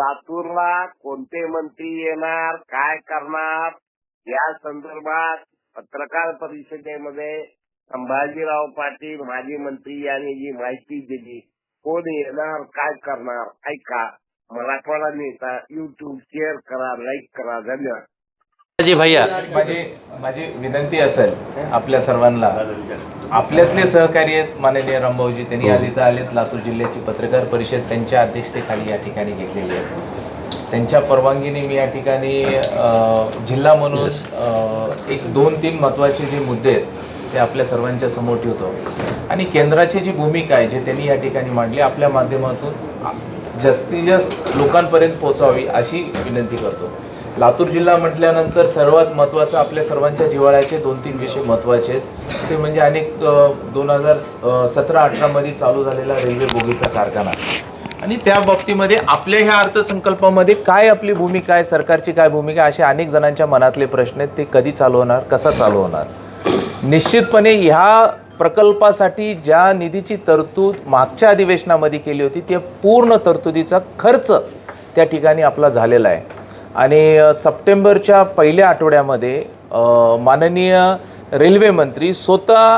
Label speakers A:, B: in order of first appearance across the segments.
A: लातूरला कोणते मंत्री येणार काय करणार या संदर्भात पत्रकार परिषदेमध्ये संभाजीराव पाटील माजी मंत्री यांनी जी माहिती दिली कोण येणार काय करणार ऐका. मराठवाडा नेता युट्यूब शेअर करा लाईक करा. धन्यवाद.
B: भैया.
C: माझी माझी विनंती असेल आपल्या सर्वांना. आपल्यातले सहकारी आहेत माननीय रामभाऊजी त्यांनी आज इथं आलेत लातूर जिल्ह्याची पत्रकार परिषद त्यांच्या अध्यक्षतेखाली या ठिकाणी घेतलेली आहे. त्यांच्या परवानगीने मी या ठिकाणी जिल्हा म्हणून एक दोन तीन महत्त्वाचे जे मुद्दे आहेत ते आपल्या सर्वांच्या समोर ठेवतो. आणि केंद्राची जी भूमिका आहे जे त्यांनी या ठिकाणी मांडली आपल्या माध्यमातून जास्तीत जास्त लोकांपर्यंत पोहोचावी अशी विनंती करतो. लातूर जिल्हा म्हटल्यानंतर सर्वात महत्त्वाचं आपल्या सर्वांच्या जिव्हाळ्याचे दोन तीन विषय महत्त्वाचे आहेत. ते म्हणजे अनेक दोन हजार सतरा अठरामध्ये चालू झालेला रेल्वे बोगीचा कारखाना. आणि त्या बाबतीमध्ये आपल्या ह्या अर्थसंकल्पामध्ये काय आपली भूमिका आहे सरकारची काय भूमिका असे अनेक जणांच्या मनातले प्रश्न आहेत. ते कधी चालू होणार कसा चालू होणार? निश्चितपणे ह्या प्रकल्पासाठी ज्या निधीची तरतूद मागच्या अधिवेशनामध्ये केली होती त्या पूर्ण तरतुदीचा खर्च त्या ठिकाणी आपला झालेला आहे. आणि सप्टेंबरच्या पहिल्या आठवड्यामध्ये माननीय रेल्वे मंत्री स्वतः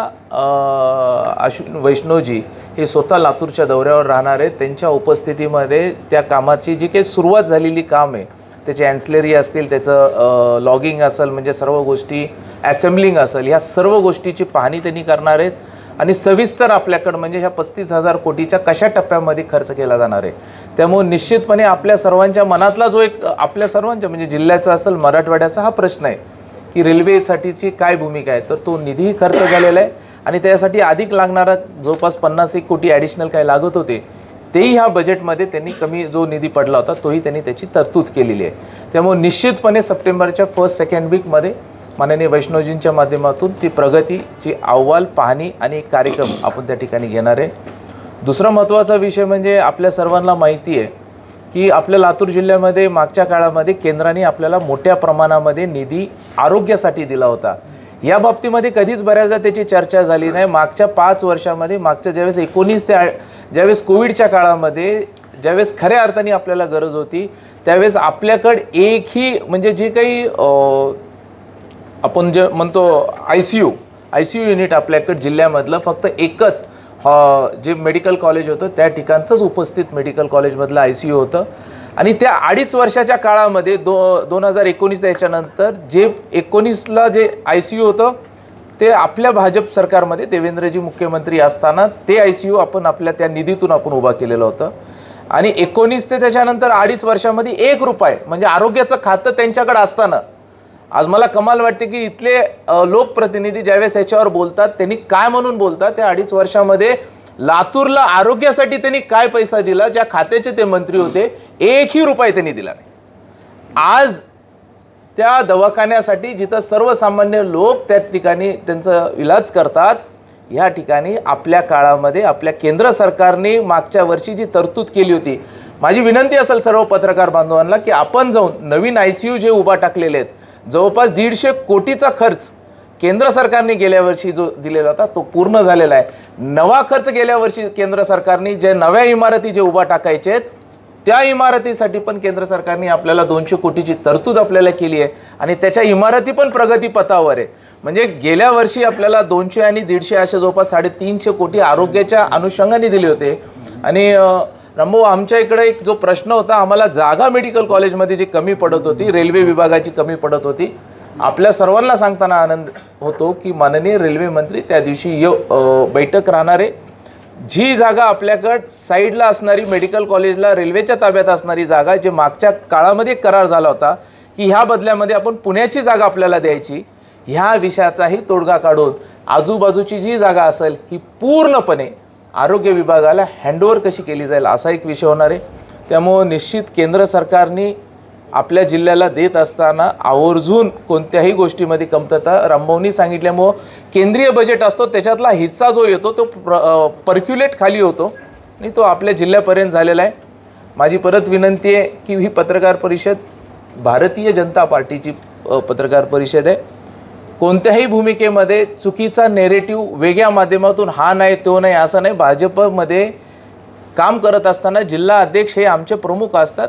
C: अश्विन वैष्णवजी हे स्वतः लातूरच्या दौऱ्यावर राहणार आहेत त्यांच्या उपस्थितीमध्ये त्या कामाची जी काही सुरुवात झालेली काम आहे त्याचे ॲन्सलरी असतील त्याचं लॉगिंग असेल म्हणजे सर्व गोष्टी ॲसेंब्लिंग असेल ह्या सर्व गोष्टीची पाहणी त्यांनी करणार आहेत. आणि सविस्तर आपल्याकडं म्हणजे ह्या पस्तीस हजार कोटीच्या कशा टप्प्यामध्ये खर्च केला जाणार आहे. त्यामुळे निश्चितपणे आपल्या सर्वांच्या मनातला जो एक आपल्या सर्वांच्या म्हणजे जिल्ह्याचा असेल मराठवाड्याचा हा प्रश्न आहे की रेल्वेसाठीची काय भूमिका आहे. तर तो निधीही खर्च झालेला आहे आणि त्यासाठी अधिक लागणारा जवळपास पन्नास एक कोटी ॲडिशनल काय लागत होते तेही ह्या बजेटमध्ये त्यांनी कमी जो निधी पडला होता तोही त्यांनी त्याची तरतूद केलेली आहे. त्यामुळे निश्चितपणे सप्टेंबरच्या फर्स्ट सेकंड वीकमध्ये माननीय वैष्णवजींच्या माध्यमातून ती प्रगतीची अहवाल पाहणी आणि एक कार्यक्रम आपण त्या ठिकाणी घेणार आहे. दुसरा महत्त्वाचा विषय म्हणजे आपल्या सर्वांना माहिती आहे की आपल्या लातूर जिल्ह्यामध्ये मागच्या काळामध्ये केंद्राने आपल्याला मोठ्या प्रमाणामध्ये निधी आरोग्यासाठी दिला होता. या बाबतीमध्ये कधीच बऱ्याचदा त्याची चर्चा झाली नाही. मागच्या पाच वर्षामध्ये मागच्या ज्यावेळेस एकोणीस ते ज्यावेळेस कोविडच्या काळामध्ये ज्यावेळेस खऱ्या अर्थाने आपल्याला गरज होती त्यावेळेस आपल्याकडे एकही म्हणजे जे काही आपण जे म्हणतो I C U I C U unit आपल्याकडे जिल्ह्यामधलं फक्त एकच हॉ जे मेडिकल कॉलेज होतं त्या ठिकाणचंच उपस्थित मेडिकल कॉलेजमधलं आय सी यू होतं. आणि त्या अडीच वर्षाच्या काळामध्ये दो दोन हजार एकोणीस त्याच्यानंतर जे एकोणीसला जे आय सी यू होतं ते आपल्या भाजप सरकारमध्ये देवेंद्रजी मुख्यमंत्री असताना ते आय सी यू आपण आपल्या त्या निधीतून आपण उभा केलेलं होतं. आणि एकोणीस ते त्याच्यानंतर अडीच वर्षामध्ये एक रुपये म्हणजे आरोग्याचं खातं त्यांच्याकडे असताना आज मला कमाल वाटते की इथले लोकप्रतिनिधी ज्यावेळेस याच्यावर बोलतात त्यांनी काय म्हणून बोलतात त्या अडीच वर्षामध्ये लातूरला आरोग्यासाठी त्यांनी काय पैसा दिला ज्या खात्याचे ते मंत्री होते एकही रुपये त्यांनी दिला नाही. आज त्या दवाखान्यासाठी जिथं सर्वसामान्य लोक त्या ठिकाणी त्यांचा इलाज करतात या ठिकाणी आपल्या काळामध्ये आपल्या केंद्र सरकारने मागच्या वर्षी जी तरतूद केली होती माझी विनंती असेल सर्व पत्रकार बांधवांना की आपण जाऊन नवीन आय सी यू जे उभा टाकलेले आहेत जवळपास दीडशे कोटीचा खर्च केंद्र सरकारने गेल्या वर्षी जो दिलेला होता तो पूर्ण झालेला आहे. नवा खर्च गेल्या वर्षी केंद्र सरकारने जे नव्या इमारती जे उभा टाकायचे आहेत त्या इमारतीसाठी पण केंद्र सरकारने आपल्याला दोनशे कोटीची तरतूद आपल्याला केली आहे आणि त्याच्या इमारती पण प्रगतीपथावर आहे. म्हणजे गेल्या वर्षी आपल्याला दोनशे आणि दीडशे असे जवळपास साडेतीनशे कोटी आरोग्याच्या अनुषंगाने दिले होते. आणि रामभाऊ आमच्या इकडे एक जो प्रश्न होता आम्हाला जागा मेडिकल कॉलेजमध्ये जी कमी पडत होती रेल्वे विभागाची कमी पडत होती आपल्या सर्वांना सांगताना आनंद होतो की माननीय रेल्वे मंत्री त्या दिवशी य बैठक राहणार आहे जी जागा आपल्याकडं साईडला असणारी मेडिकल कॉलेजला रेल्वेच्या ताब्यात असणारी जागा जे मागच्या काळामध्ये करार झाला होता की ह्या बदल्यामध्ये आपण पुण्याची जागा आपल्याला द्यायची ह्या विषयाचाही तोडगा काढून आजूबाजूची जी जागा असेल ही पूर्णपणे आरोग्य विभागाला हँडओव्हर कशी केली जाईल असा एक विषय होणार आहे. त्यामुळं निश्चित केंद्र सरकारने आपल्या जिल्ह्याला देत असताना आवर्जून कोणत्याही गोष्टीमध्ये कमतरता रामभाऊनी सांगितल्यामुळं केंद्रीय बजेट असतो त्याच्यातला हिस्सा जो येतो तो प्र पर्क्युलेट खाली होतो. आणि तो आपल्या जिल्ह्यापर्यंत झालेला आहे. माझी परत विनंती आहे की ही पत्रकार परिषद भारतीय जनता पार्टीची पत्रकार परिषद आहे. कोणत्याही भूमिकेमध्ये चुकीचा नेरेटिव्ह वेगळ्या माध्यमातून हा नाही तो नाही असं नाही. भाजपमध्ये काम करत असताना जिल्हा अध्यक्ष हे आमचे प्रमुख असतात.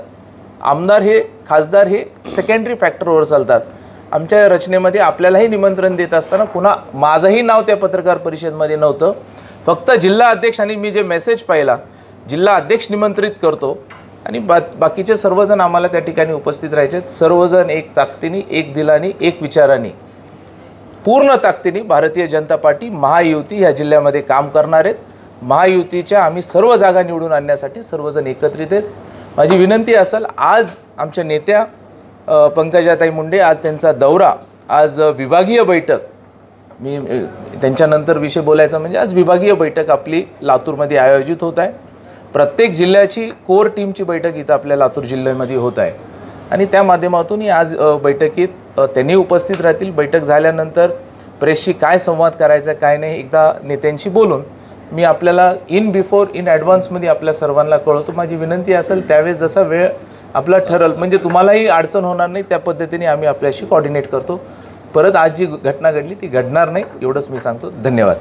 C: आमदार हे खासदार हे सेकंडरी फॅक्टरवर चालतात. आमच्या रचनेमध्ये आपल्यालाही निमंत्रण देत असताना पुन्हा माझंही नाव त्या पत्रकार परिषदेमध्ये नव्हतं. फक्त जिल्हा अध्यक्ष आणि मी जे मेसेज पाहिला जिल्हा अध्यक्ष निमंत्रित करतो आणि बा बाकीचे सर्वजण आम्हाला त्या ठिकाणी उपस्थित राहायचे. सर्वजण एक ताकदीने एक दिलाने एक विचाराने. पूर्ण ताकदीने भारतीय जनता पार्टी महायुती ह्या जिल्ह्यामध्ये काम करणार आहेत. महायुतीच्या आम्ही सर्व जागा निवडून आणण्यासाठी सर्वजण एकत्रित आहेत. माझी विनंती असेल आज आमच्या नेत्या पंकजाताई मुंडे आज त्यांचा दौरा आज विभागीय बैठक मी त्यांच्यानंतर विषय बोलायचा म्हणजे आज विभागीय बैठक आपली लातूरमध्ये आयोजित होत आहे. प्रत्येक जिल्ह्याची कोर टीमची बैठक इथं आपल्या लातूर जिल्ह्यामध्ये होत आहे. आणि त्या माध्यमातून आज बैठकीत त्यांनी उपस्थित राहतील. बैठक झाल्यानंतर प्रेसशी काय संवाद करायचा काय नाही एकदा नेत्यांशी बोलून मी आपल्याला इन बिफोर इन ॲडव्हान्समध्ये आपल्या सर्वांना कळवतो. माझी विनंती असेल त्यावेळेस जसा वेळ आपला ठरल म्हणजे तुम्हालाही अडचण होणार नाही त्या पद्धतीने आम्ही आपल्याशी कॉर्डिनेट करतो. परत आज जी घटना घडली ती घडणार नाही एवढंच मी सांगतो. धन्यवाद.